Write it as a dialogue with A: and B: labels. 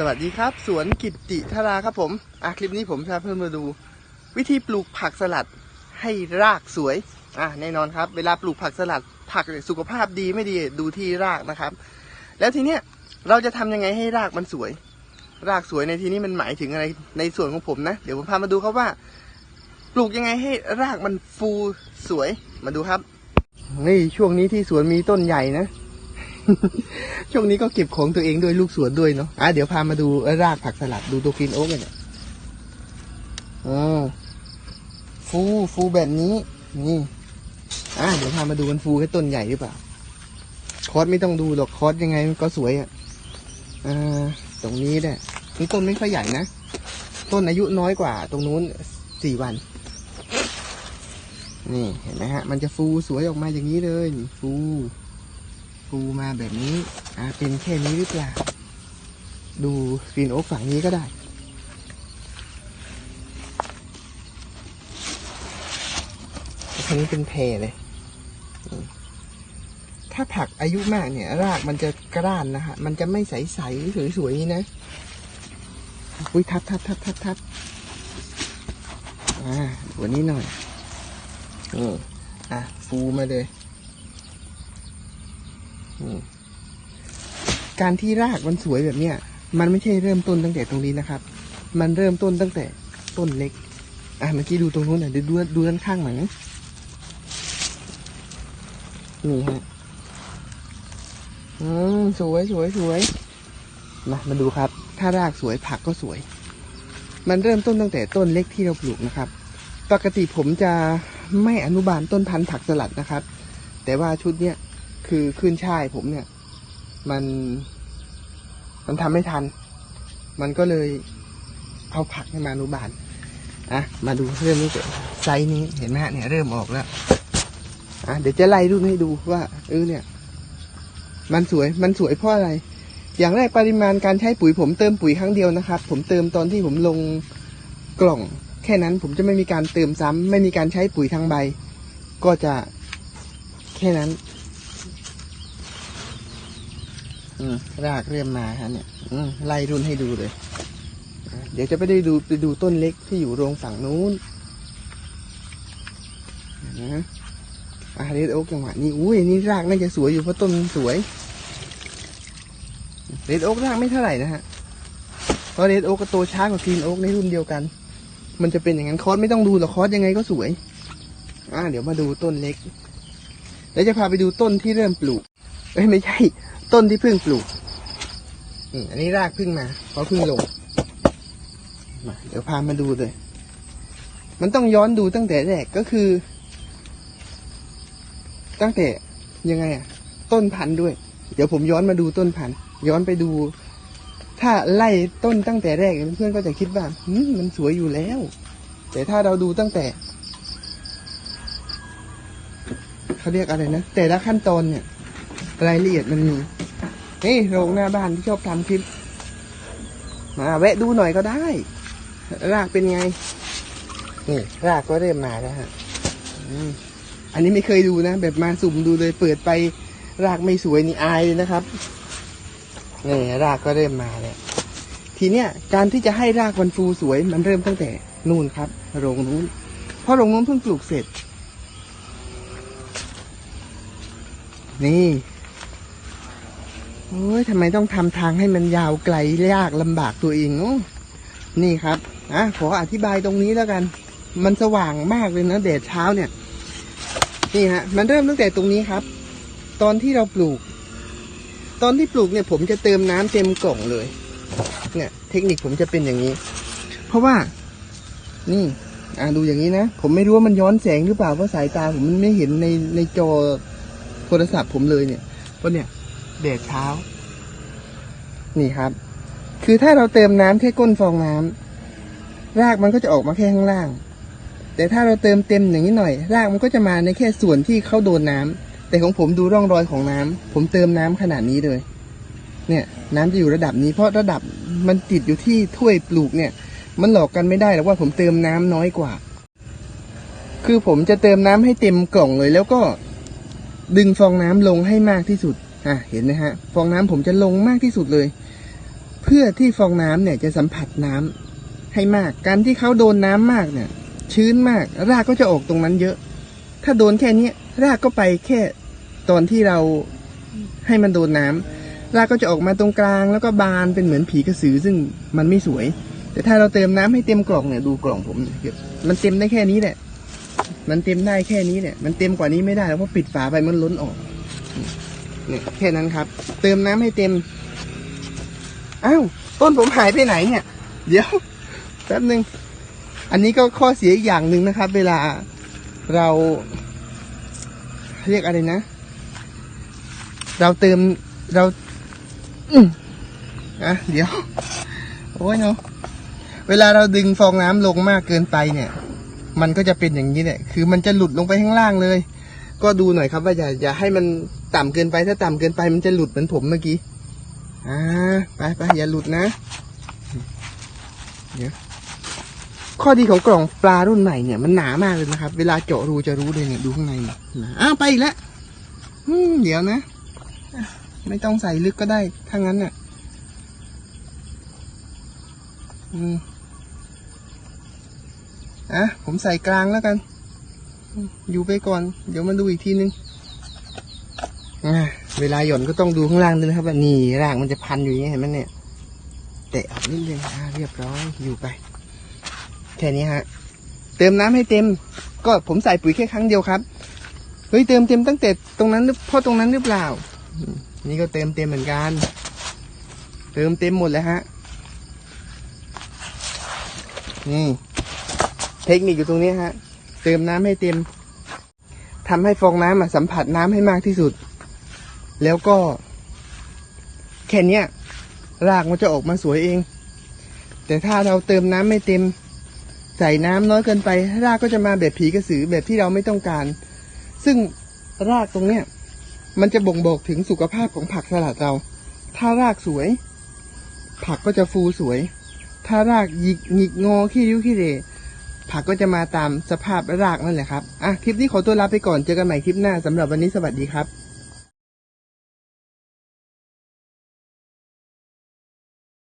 A: สวัสดีครับ สวนกิตติธาราครับผมอะคลิปนี้ผมจะเพิ่มมาดู วิธีปลูกผักสลัดให้รากสวยอะแน่นอนครับ เวลาปลูกผักสลัดผักเนี่ยสุขภาพดีไม่ดีดูที่รากนะครับ แล้วทีเนี้ยเราจะทำยังไงให้รากมันสวย รากสวยในที่นี้มันหมายถึงอะไรในส่วนของผมนะ เดี๋ยวผมพามาดูครับว่า ปลูกยังไงให้รากมันฟูสวยมาดูครับนี่ช่วงนี้ที่สวนมีต้นใหญ่นะ ช่วงนี้ก็เก็บของตัวเองด้วยลูกสวนด้วยเนาะอะเดี๋ยวพามาดูรากผักสลัดดูตัวกรีนโอ๊กเนี่ยอ๋อฟูฟูแบบนี้ นี่อะเดี๋ยวพามาดูมันฟูแค่ต้นใหญ่หรือเปล่า คอสไม่ต้องดูหรอกคอสยังไงก็สวยอะอ่าตรงนี้เนี่ยนี่ต้นไม่ค่อยใหญ่นะต้นอายุน้อยกว่า ตรงนู้นสี่วัน นี่เห็นไหมฮะ มันจะฟูสวยออกมาอย่างนี้เลยฟู ฟูมาแบบนี้อ่าเป็นแค่นี้หรือเปล่า ดูกรีนโอ๊กฝั่งนี้ก็ได้ อันนี้เป็นเพเลย ถ้าผักอายุมากเนี่ย รากมันจะกร้านนะฮะ มันจะไม่ใสๆสวยๆนี้นะอุ้ยทับทับทับทับทับอ่าดูอันนี้หน่อย เอืมอะฟูมาเลย การที่รากมันสวยแบบเนี้ย มันไม่ใช่เริ่มต้นตั้งแต่ตรงนี้นะครับ มันเริ่มต้นตั้งแต่ต้นเล็ก อะเมื่อกี้ดูตรงนู้นน่ะเดี๋ยวดูดูด้านข้างหน่อยนะนี่ฮะอืมสวยสวยสวยมามาดูครับ ถ้ารากสวยผักก็สวย มันเริ่มต้นตั้งแต่ต้นเล็กที่เราปลูกนะครับ ปกติผมจะไม่อนุบาลต้นพันธุ์ผักสลัดนะครับ แต่ว่าชุดเนี้ย คือขึ้นช่ายผมเนี่ย มัน มันทำไม่ทัน มันก็เลยเอาผักให้มาอนุบาลอะมาดูเริ่มนี้ก่อนไซส์นี้เห็นไหมฮะเนี่ยเริ่มออกแล้วอะเดี๋ยวจะไล่รูปให้ดูว่าเออเนี่ย มันสวยมันสวยเพราะอะไร อย่างแรกปริมาณการใช้ปุ๋ยผมเติมปุ๋ยครั้งเดียวนะครับ ผมเติมตอนที่ผมลงกล่อง แค่นั้นผมจะไม่มีการเติมซ้ำไม่มีการใช้ปุ๋ยทางใบ ก็จะแค่นั้น อืมรากเริ่มมาฮะเนี่ยอืมไล่รุ่นให้ดูเลย เดี๋ยวจะไปได้ดูไปดูต้นเล็กที่อยู่โรงฝั่งนู้นนะอาเรดโอ๊กจังหวะนี้อุ้ยนี่รากน่าจะสวยอยู่เพราะต้นสวยเรดโอ๊กรากไม่เท่าไหร่นะฮะเพราะเรดโอ๊กก็โตช้ากว่ากรีนโอ๊กในรุ่นเดียวกัน มันจะเป็นอย่างนั้นคอสไม่ต้องดูหรอกคอสยังไงก็สวย อ่า เดี๋ยวมาดูต้นเล็ก แล้วจะพาไปดูต้นที่เริ่มปลูกเอ้ยไม่ใช่ ต้นที่เพิ่งปลูกอันนี้รากเพิ่งมาเพราะเพิ่งลงมาเดี๋ยวพามาดูเลย มันต้องย้อนดูตั้งแต่แรกก็คือ ตั้งแต่ยังไงอะต้นพันธุ์ด้วย เดี๋ยวผมย้อนมาดูต้นพันธุ์ย้อนไปดู ถ้าไล่ต้นตั้งแต่แรกเพื่อนๆก็จะคิดว่าอืมมันสวยอยู่แล้ว แต่ถ้าเราดูตั้งแต่เขาเรียกอะไรนะแต่ละขั้นตอนเนี่ย รายละเอียดมันมีนี่โรงหน้าบ้านที่ชอบทำคลิป มาแวะดูหน่อยก็ได้ รากเป็นไง นี่รากก็เริ่มมาแล้วฮะอันนี้ไม่เคยดูนะ แบบมาสุ่มดูเลยเปิดไป รากไม่สวยนี่อายเลยนะครับนี่รากก็เริ่มมาแล้วทีเนี้ยการที่จะให้รากมันฟูสวย มันเริ่มตั้งแต่นู่นครับ โรงนู้นเพราะโรงนู้นเพิ่งปลูกเสร็จ นี่ โอ้ยทำไมต้องทำทางให้มันยาวไกลยากลำบากตัวเองเนาะนี่ครับอะขออธิบายตรงนี้แล้วกัน มันสว่างมากเลยนะแดดเช้าเนี่ย นี่ฮะ มันเริ่มตั้งแต่ตรงนี้ครับ ตอนที่เราปลูก ตอนที่ปลูกเนี่ย ผมจะเติมน้ำเต็มกล่องเลย เนี่ย เทคนิคผมจะเป็นอย่างนี้ เพราะว่า นี่อ่าดูอย่างนี้นะ ผมไม่รู้ว่ามันย้อนแสงหรือเปล่าเพราะสายตาผมมันไม่เห็นในในจอโทรศัพท์ผมเลยเนี่ยเพราะเนี่ย แดดเช้า นี่ครับ คือถ้าเราเติมน้ำแค่ก้นฟองน้ำรากมันก็จะออกมาแค่ข้างล่าง แต่ถ้าเราเติมเต็มอย่างนี้หน่อย รากมันก็จะมาในแค่ส่วนที่เข้าโดนน้ำแต่ของผมดูร่องรอยของน้ำผมเติมน้ำขนาดนี้เลย เนี่ย น้ำจะอยู่ระดับนี้ เพราะระดับมันติดอยู่ที่ถ้วยปลูกเนี่ย มันหลอกกันไม่ได้หรอกว่าผมเติมน้ำน้อยกว่า คือผมจะเติมน้ำให้เต็มกล่องเลย แล้วก็ดึงฟองน้ำลงให้มากที่สุด อะเห็นไหมฮะ ฟองน้ำผมจะลงมากที่สุดเลย เพื่อที่ฟองน้ำเนี่ยจะสัมผัสน้ำให้มาก การที่เขาโดนน้ำมากเนี่ย ชื้นมาก รากก็จะออกตรงนั้นเยอะ ถ้าโดนแค่นี้รากก็ไปแค่ตอนที่เราให้มันโดนน้ำรากก็จะออกมาตรงกลาง แล้วก็บานเป็นเหมือนผีกระสือซึ่งมันไม่สวย แต่ถ้าเราเติมน้ำให้เต็มกล่องเนี่ยดูกล่องผมมันเต็มได้แค่นี้แหละ มันเต็มได้แค่นี้เนี่ย มันเต็มกว่านี้ไม่ได้แล้วเพราะปิดฝาไปมันล้นออก เนี่ยแค่นั้นครับ เติมน้ำให้เต็มอ้าวต้นผมหายไปไหนเนี่ย เดี๋ยวแป๊บหนึ่งอันนี้ก็ข้อเสียอีกอย่างหนึ่งนะครับ เวลาเราเรียกอะไรนะ เราเติมเราอืมอะเดี๋ยว โอ้ยเนาะเวลาเราดึงฟองน้ำลงมากเกินไปเนี่ย มันก็จะเป็นอย่างนี้แหละคือมันจะหลุดลงไปข้างล่างเลย ก็ดูหน่อยครับว่าอย่าอย่าให้มันต่ำเกินไปถ้าต่ำเกินไปมันจะหลุดเหมือนผมเมื่อกี้อ่าไปไปอย่าหลุดนะเดี๋ยวข้อดีของกล่องปลารุ่นใหม่เนี่ยมันหนามากเลยนะครับ เวลาเจาะรูจะรู้เลยเนี่ยดูข้างในเนี่ยอ้าวไปอีกแล้วอืมเดี๋ยวนะ ไม่ต้องใส่ลึกก็ได้ถ้างั้นน่ะอืมอะผมใส่กลางแล้วกัน อยู่ไปก่อน เดี๋ยวมาดูอีกทีนึงเวลาหย่อนก็ต้องดูข้างล่างด้วยนะครับนี่รากมันจะพันอยู่อย่างนี้เห็นไหมเนี่ยเตะออกนิดนึงอ่าเรียบร้อยอยู่ไป แค่นี้ฮะ เติมน้ำให้เต็ม ก็ผมใส่ปุ๋ยแค่ครั้งเดียวครับเฮ้ยเติมเต็มตั้งแต่ตรงนั้นหรือเพราะตรงนั้นหรือเปล่า นี่ก็เติมเต็มเหมือนกัน เติมเต็มหมดแล้วฮะนี่เทคนิคอยู่ตรงนี้ฮะ ติมน้ำให้เต็มทำให้ฟองน้ำอะสัมผัสน้ำให้มากที่สุด แล้วก็ แค่เนี้ยรากมันจะออกมาสวยเอง แต่ถ้าเราเติมน้ำไม่เต็ม ใส่น้ำน้อยเกินไป รากก็จะมาแบบผีกระสือแบบที่เราไม่ต้องการ ซึ่งรากตรงเนี้ยมันจะบ่งบอกถึงสุขภาพของผักสลัดเรา ถ้ารากสวย ผักก็จะฟูสวย ถ้ารากหยิกหงิกงอขี้ริ้วขี้เร ผักก็จะมาตามสภาพรากนั่นแหละครับ อะ คลิปนี้ขอตัวลาไปก่อน เจอกันใหม่คลิปหน้าสำหรับวันนี้สวัสดีครับ